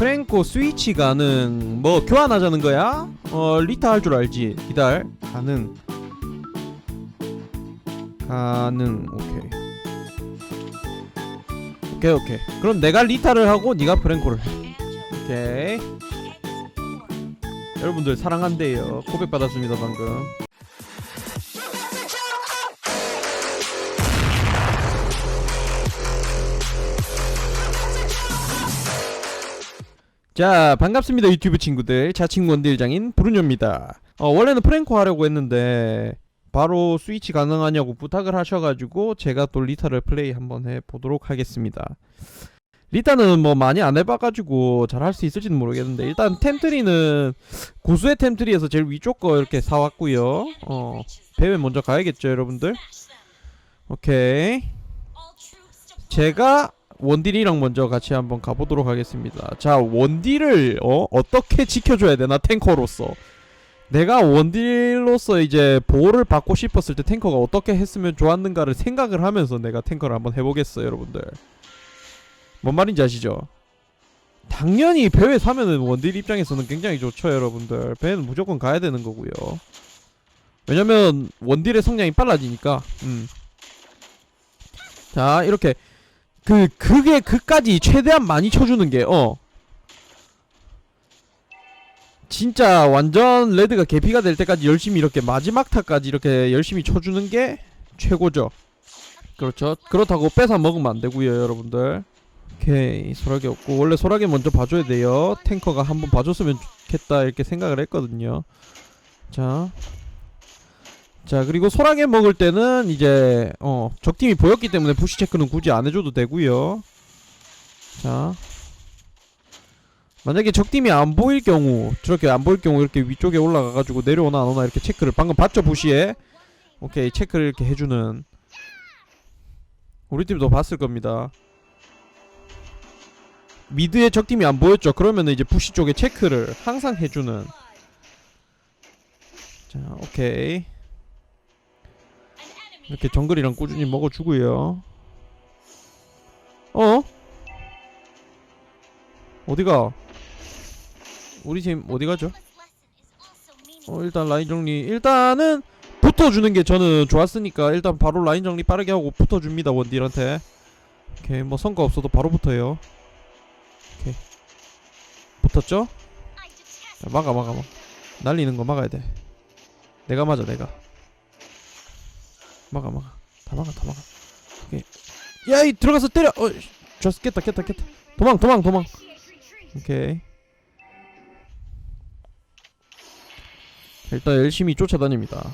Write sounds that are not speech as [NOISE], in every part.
프랭코 스위치 가능 뭐 교환하자는 거야? 어 리타 할 줄 알지? 기다려. 가능. 가능. 오케이. 오케이 오케이. 그럼 내가 리타를 하고 네가 프랭코를 해. 오케이. 여러분들 사랑한대요. 고백 받았습니다 방금 자 반갑습니다 유튜브 친구들. 자칭 원딜장인 브루뇨입니다. 어, 원래는 프랭코 하려고 했는데 바로 스위치 가능하냐고 부탁을 하셔가지고 제가 또 리타를 플레이 한번 해보도록 하겠습니다. 리타는 뭐 많이 안 해봐가지고 잘 할 수 있을지는 모르겠는데 일단 템트리는 고수의 템트리에서 제일 위쪽 거 이렇게 사왔고요. 어 배회 먼저 가야겠죠 여러분들? 오케이. 제가 원딜이랑 먼저 같이 한번 가보도록 하겠습니다. 자, 원딜을 어 어떻게 지켜줘야 되나 탱커로서 내가 원딜로서 이제 보호를 받고 싶었을 때 탱커가 어떻게 했으면 좋았는가를 생각을 하면서 내가 탱커를 한번 해보겠어요, 여러분들. 뭔 말인지 아시죠? 당연히 배회 사면은 원딜 입장에서는 굉장히 좋죠, 여러분들. 배는 무조건 가야 되는 거고요. 왜냐면 원딜의 성장이 빨라지니까. 음. 자, 이렇게 그 그게 그까지 최대한 많이 쳐주는 게 어 진짜 완전 레드가 개피가 될 때까지 열심히 이렇게 마지막 타까지 이렇게 열심히 쳐주는 게 최고죠. 그렇죠. 그렇다고 뺏어 먹으면 안 되고요, 여러분들. 오케이 소라게 없고 원래 소라게 먼저 봐줘야 돼요. 탱커가 한번 봐줬으면 좋겠다 이렇게 생각을 했거든요. 자. 자 그리고 소라게 먹을 때는 이제 어 적팀이 보였기 때문에 푸시 체크는 굳이 안 해줘도 되고요. 자. 만약에 적팀이 안 보일 경우 저렇게 안 보일 경우 이렇게 위쪽에 올라가가지고 내려오나 안 오나 이렇게 체크를 방금 봤죠 부시에? 오케이 체크를 이렇게 해주는. 우리 팀도 봤을 겁니다. 미드에 적팀이 안 보였죠. 그러면은 이제 부시 쪽에 체크를 항상 해주는. 자 오케이 이렇게 정글이랑 꾸준히 먹어주고요. 어? 어디가? 우리 팀 어디 가죠? 어 일단 라인 정리 일단은 붙어주는 게 저는 좋았으니까 일단 바로 라인 정리 빠르게 하고 붙어줍니다 원딜한테 오케이 뭐 성과 없어도 바로 붙어요 오케이 붙었죠? 자, 막아 막아 막 날리는 거 막아야 돼 내가 맞아 내가 막아 막아. 다 막아 다 막아. 오케이. 야이 들어가서 때려. 어 좋았어 깼다 깼다 깼다 도망 도망 도망. 오케이. 일단 열심히 쫓아다닙니다.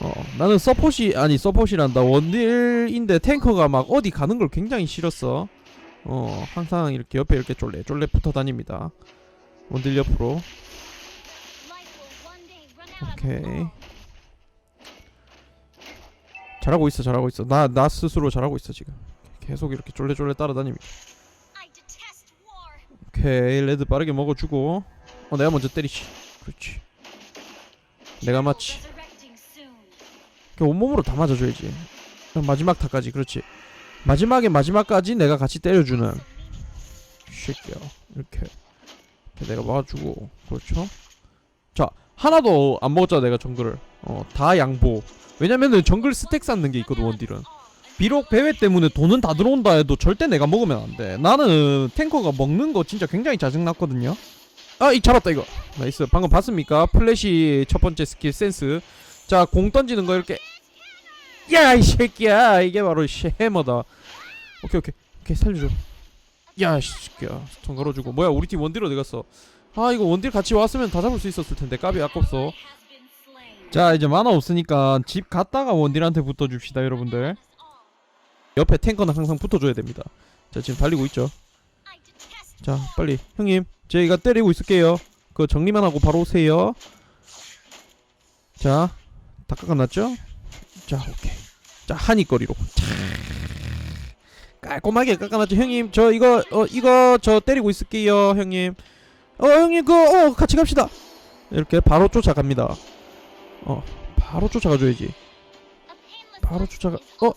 어 나는 서폿이 아니 서폿이란다 원딜인데 탱커가 막 어디 가는 걸 굉장히 싫었어. 어 항상 이렇게 옆에 이렇게 쫄래 쫄래 붙어 다닙니다. 원딜 옆으로. 오케이 잘하고 있어 잘하고 있어. 나 나 스스로 잘하고 있어 지금. 계속 이렇게 쫄래쫄래 따라다닙니다. 오케이 레드 빠르게 먹어주고. 어 내가 먼저 때리지. 그렇지. 내가 맞지. 온몸으로 다 맞아줘야지. 마지막 타까지 그렇지. 마지막에 마지막까지 내가 같이 때려주는 쉐끼야. 이렇게. 이렇게 내가 막아주고. 그렇죠? 자 하나도 안 먹었잖아 내가 정글을. 어 다 양보. 왜냐면은 정글 스택 쌓는 게 있거든 원딜은. 비록 배회 때문에 돈은 다 들어온다 해도 절대 내가 먹으면 안 돼. 나는 탱커가 먹는 거 진짜 굉장히 짜증났거든요. 아 이 잡았다 이거. 나이스. 방금 봤습니까? 플래시 첫 번째 스킬 센스. 자 공 던지는 거 이렇게. 야 이 새끼야. 이게 바로 씨 해머다. 오케이 오케이. 오케이 살려줘. 야이 새끼야. 스톤 걸어주고. 뭐야 우리 팀 원딜 어디 갔어 아 이거 원딜 같이 왔으면 다 잡을 수 있었을 텐데. 까비 아깝소. 자 이제 만화 없으니까 집 갔다가 원딜한테 붙어줍시다 여러분들. 옆에 탱커는 항상 붙어줘야 됩니다. 자 지금 달리고 있죠. 자 빨리. 형님 저희가 때리고 있을게요. 그거 정리만 하고 바로 오세요. 자 다 깎아놨죠? 자 오케이. 자 한이거리로. 차. 깔끔하게 깎아놨죠. 형님 저 이거 어 이거 저 때리고 있을게요 형님 어 형님 그거 어 같이 갑시다 이렇게 바로 쫓아갑니다 어 바로 쫓아가줘야지 바로 쫓아가 어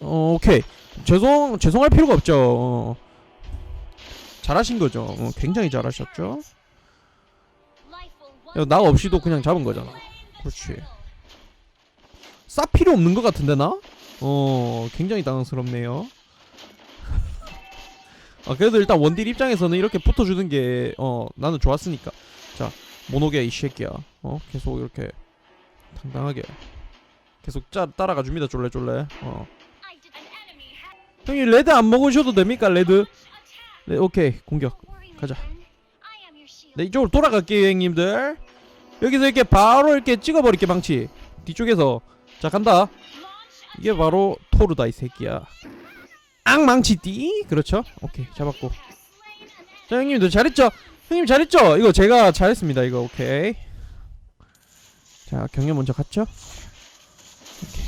어, 오케이 죄송 죄송할 필요가 없죠. 어. 잘하신 거죠. 어, 굉장히 잘하셨죠. 야, 나 없이도 그냥 잡은 거잖아. 그렇지. 싹 필요 없는 것 같은데 나? 어 굉장히 당황스럽네요. 아 그래도 일단 원딜 입장에서는 이렇게 붙어주는 게 어 나는 좋았으니까. 자 모노게 이 새끼야. 어 계속 이렇게 당당하게 계속 짜, 따라가 줍니다 쫄래쫄래. 어 형이 레드 안 먹으셔도 됩니까 레드? 네 오케이 공격. 가자. 네 이쪽으로 돌아갈게요 형님들. 여기서 이렇게 바로 이렇게 찍어버릴게 망치. 뒤쪽에서 자 간다. 이게 바로 토르다 이 새끼야. 앙망치띠 그렇죠? 오케이 잡았고. 자 형님들 잘했죠? 형님 잘했죠? 이거 제가 잘했습니다 이거 오케이. 자 경례 먼저 갔죠? 오케이.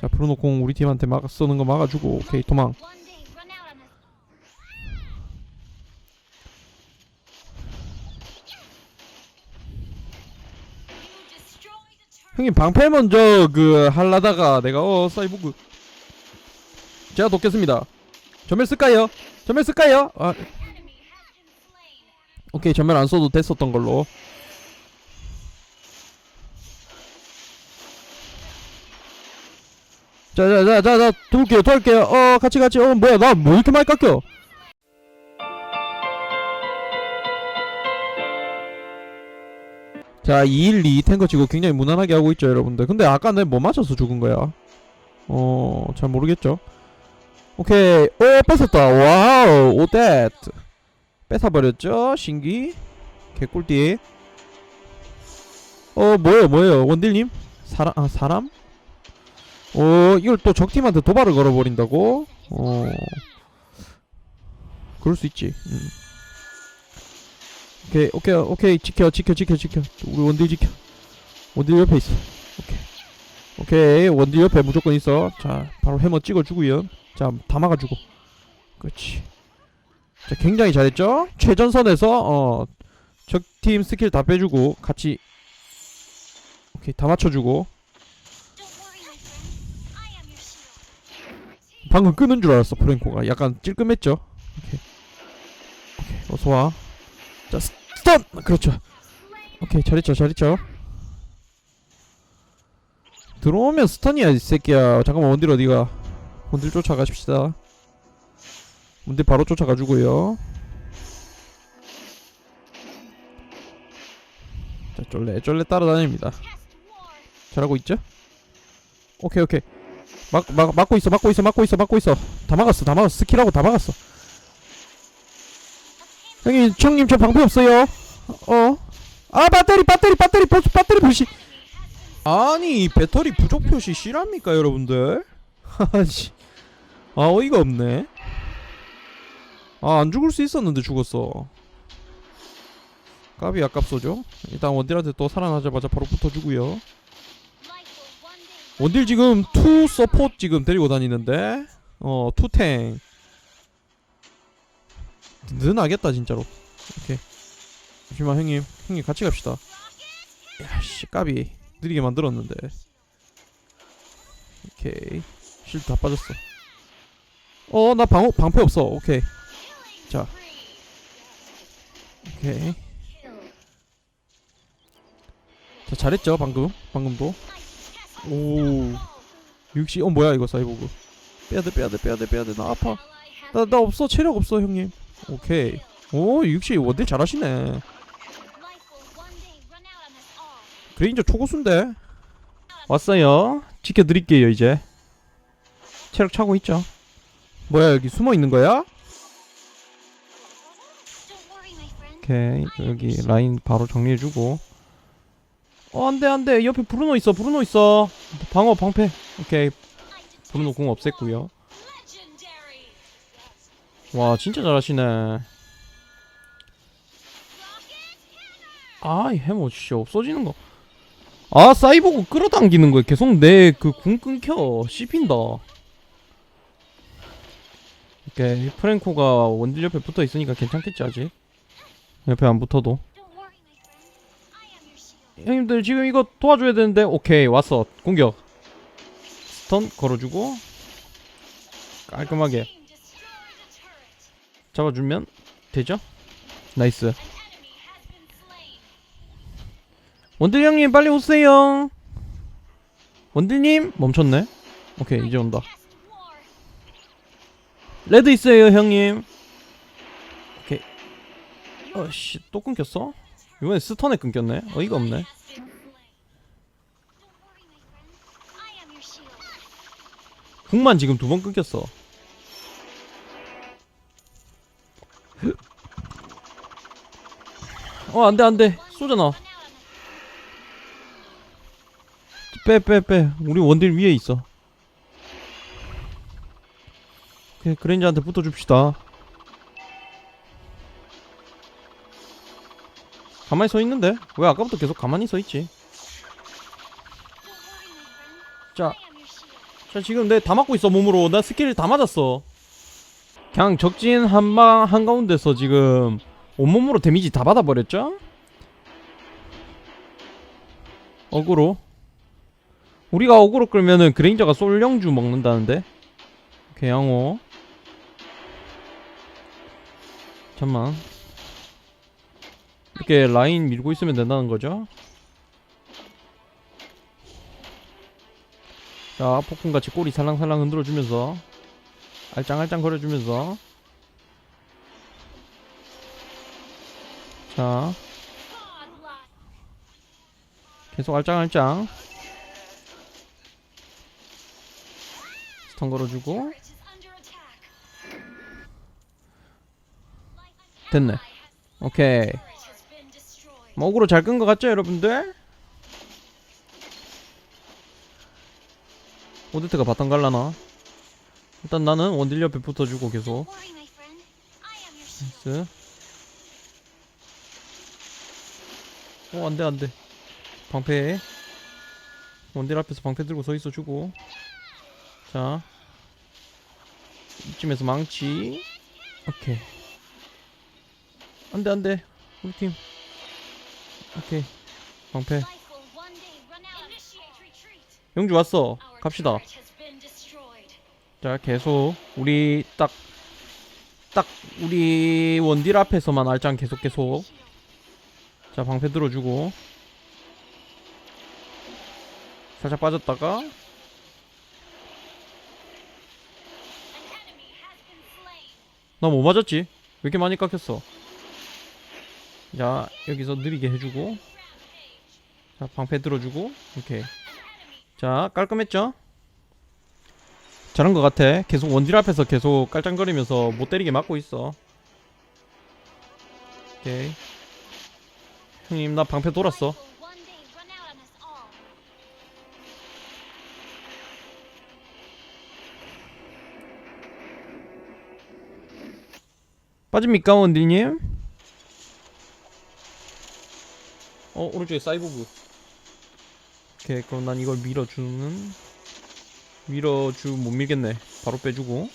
자 브루노 공 우리 팀한테 막 쏘는 거 막아주고 오케이 도망. 형님 방패 먼저 그 할라다가 내가 어 사이보그 제가 돕겠습니다. 전멸 쓸까요? 전멸 쓸까요? 아 오케이 전멸 안 써도 됐었던 걸로. 자자자자자 도울게요 도울게요 어 같이 같이 어 뭐야 나 뭐 이렇게 많이 깎여 자 212 탱커 치고 굉장히 무난하게 하고 있죠 여러분들 근데 아까 내뭐 맞춰서 죽은 거야 어 잘 모르겠죠 오케이. 오 뺏었다. 와우. 오댓. 뺏어버렸죠? 신기. 개꿀띠. 어 뭐예요 뭐예요? 원딜님? 사람 아 사람? 어 이걸 또 적팀한테 도발을 걸어버린다고? 어. 그럴 수 있지. 음. 오케이 오케이 오케이. 지켜 지켜 지켜 지켜. 우리 원딜 지켜. 원딜 옆에 있어. 오케이. 오케이. 원딜 옆에 무조건 있어. 자 바로 해머 찍어주고요 자다 막아주고. 그렇지. 자 굉장히 잘했죠? 최전선에서 어 적팀 스킬 다 빼주고 같이 오케이 다 맞춰주고. 방금 끄는 줄 알았어 프랭코가. 약간 찔끔했죠? 오케이. 오케이 어서와 자 스- 스턴! 그렇죠. 오케이 잘했죠 잘했죠. 들어오면 스턴이야 이 새끼야. 잠깐만 원딜 어디가 원딜 쫓아가십시다. 원딜 바로 쫓아가주고요. 자 쫄래 쫄래 따라다닙니다. 잘하고 있죠? 오케이 오케이. 막, 막, 막고 있어 막고 있어 막고 있어 막고 있어. 다 막았어 다 막았어. 스킬하고 다 막았어. 형님 형님 저 방패 없어요. 어 아 배터리 배터리 배터리 보스 배터리 표시. 아니 배터리 부족 표시 실합니까 여러분들? [LAUGHS] 하지 아 어이가 없네. 아 안 죽을 수 있었는데 죽었어. 까비 아깝소죠? 일단 원딜한테 또 살아나자마자 바로 붙어주고요. 원딜 지금 투 서포트 지금 데리고 다니는데? 어 투탱. 든든하겠다 진짜로. 오케이. 잠시만 형님. 형님 같이 갑시다. 야씨 까비 느리게 만들었는데. 오케이. 실드 다 빠졌어 어 나 방어 방패 없어. 오케이. 자. 오케이. 자 잘했죠 방금. 방금도. 오. 60, 어 뭐야 이거 사이보그. 빼야돼 빼야돼 빼야돼 빼야돼. 나 아파. 나, 나 없어. 체력 없어 형님. 오케이. 오 60, 원딜 잘하시네. 그레인저 초고수인데. 왔어요. 지켜드릴게요 이제. 체력 차고 있죠 뭐야 여기 숨어 있는 거야? 오케이 여기 라인 바로 정리해주고. 어 안돼 안돼. 옆에 브루노 있어 브루노 있어. 방어 방패. 오케이. 브루노 공 없앴고요. 와 진짜 잘하시네. 아이 해머 진짜 없어지는 거 아 사이보고 끌어당기는 거야. 계속 내 그 궁 끊겨. 씹힌다 오케이 프랭코가 원딜 옆에 붙어 있으니까 괜찮겠지 아직? 옆에 안 붙어도. 형님들 지금 이거 도와줘야 되는데 오케이 왔어. 공격. 스턴 걸어주고 깔끔하게. 잡아주면 되죠? 나이스. 원딜 형님 빨리 오세요. 원딜님 멈췄네. 오케이 이제 온다 레드 있어요 형님. 오케이. 어씨 또 끊겼어? 이번에 스턴에 끊겼네. 어이가 없네. 궁만 지금 두 번 끊겼어. 어 안돼 안돼. 쏘잖아. 빼빼 빼. 우리 원딜 위에 있어 오케이 그랜저한테 붙어줍시다. 가만히 서 있는데? 왜 아까부터 계속 가만히 서 있지? 자, 자 지금 내 다 맞고 있어 몸으로. 나 스킬 다 맞았어. 그냥 적진 한방 한가운데서 지금 온몸으로 데미지 다 받아버렸죠? 어그로. 우리가 어그로 끌면은 그레인저가 솔령주 먹는다는데? 오케이 양호 잠만. 이렇게 라인 밀고 있으면 된다는 거죠? 자 폭풍같이 꼬리 살랑살랑 흔들어주면서 알짱알짱 거려주면서. 자 계속 알짱알짱. 스턴 걸어주고 됐네. 오케이. 먹으로 잘 끈 것 같죠 여러분들? 오데트가 바탕 갈라나? 일단 나는 원딜 옆에 붙어주고 계속. 나이스. 어 안돼 안돼. 방패. 원딜 앞에서 방패 들고 서 있어 주고. 자. 이쯤에서 망치. 오케이 안돼 안돼. 우리 팀. 오케이. 방패. 영주 왔어. 갑시다. 자 계속 우리 딱 딱 우리 원딜 앞에서만 알짱 계속 계속. 자 방패 들어주고. 살짝 빠졌다가. 나 뭐 맞았지? 왜 이렇게 많이 깎였어? 자 여기서 느리게 해주고 자 방패 들어주고 오케이 자 깔끔했죠? 잘한 것 같아. 계속 원딜 앞에서 계속 깔짱거리면서 못 때리게 막고 있어. 오케이. 형님 나 방패 돌았어. 빠집니까 원딜님? 어 오른쪽에 사이보그. 오케이 그럼 난 이걸 밀어주는 밀어주 못 밀겠네. 바로 빼주고.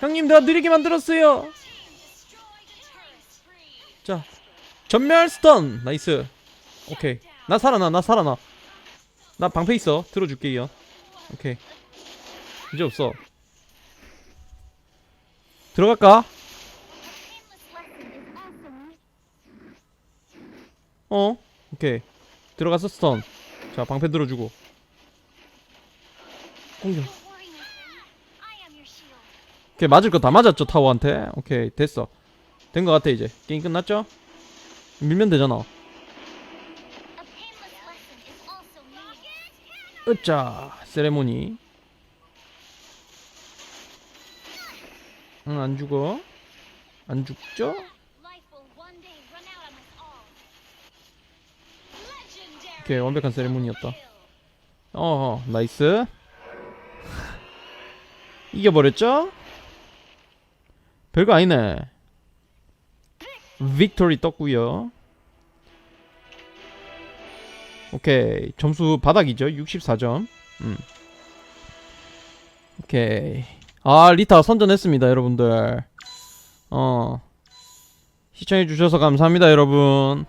형님 내가 느리게 만들었어요. 자 전멸 스턴. 나이스. 오케이. 나 살아나 나 살아나. 나 방패 있어. 들어줄게요 오케이. 이제 없어. 들어갈까? 어? 오케이. 들어가서 스턴. 자 방패 들어주고. 공격. 오케이 맞을 거 다 맞았죠 타워한테? 오케이 됐어. 된 거 같아 이제. 게임 끝났죠? 밀면 되잖아. 으짜 세레모니. 응 안 죽어. 안 죽죠? 오케이 완벽한 세레모니였다. 어허 나이스. [LAUGHS] 이겨버렸죠? 별거 아니네. 빅토리 떴구요. 오케이 점수 바닥이죠. 64점. 음. 오케이. 아 리타 선전했습니다 여러분들. 어. 시청해주셔서 감사합니다 여러분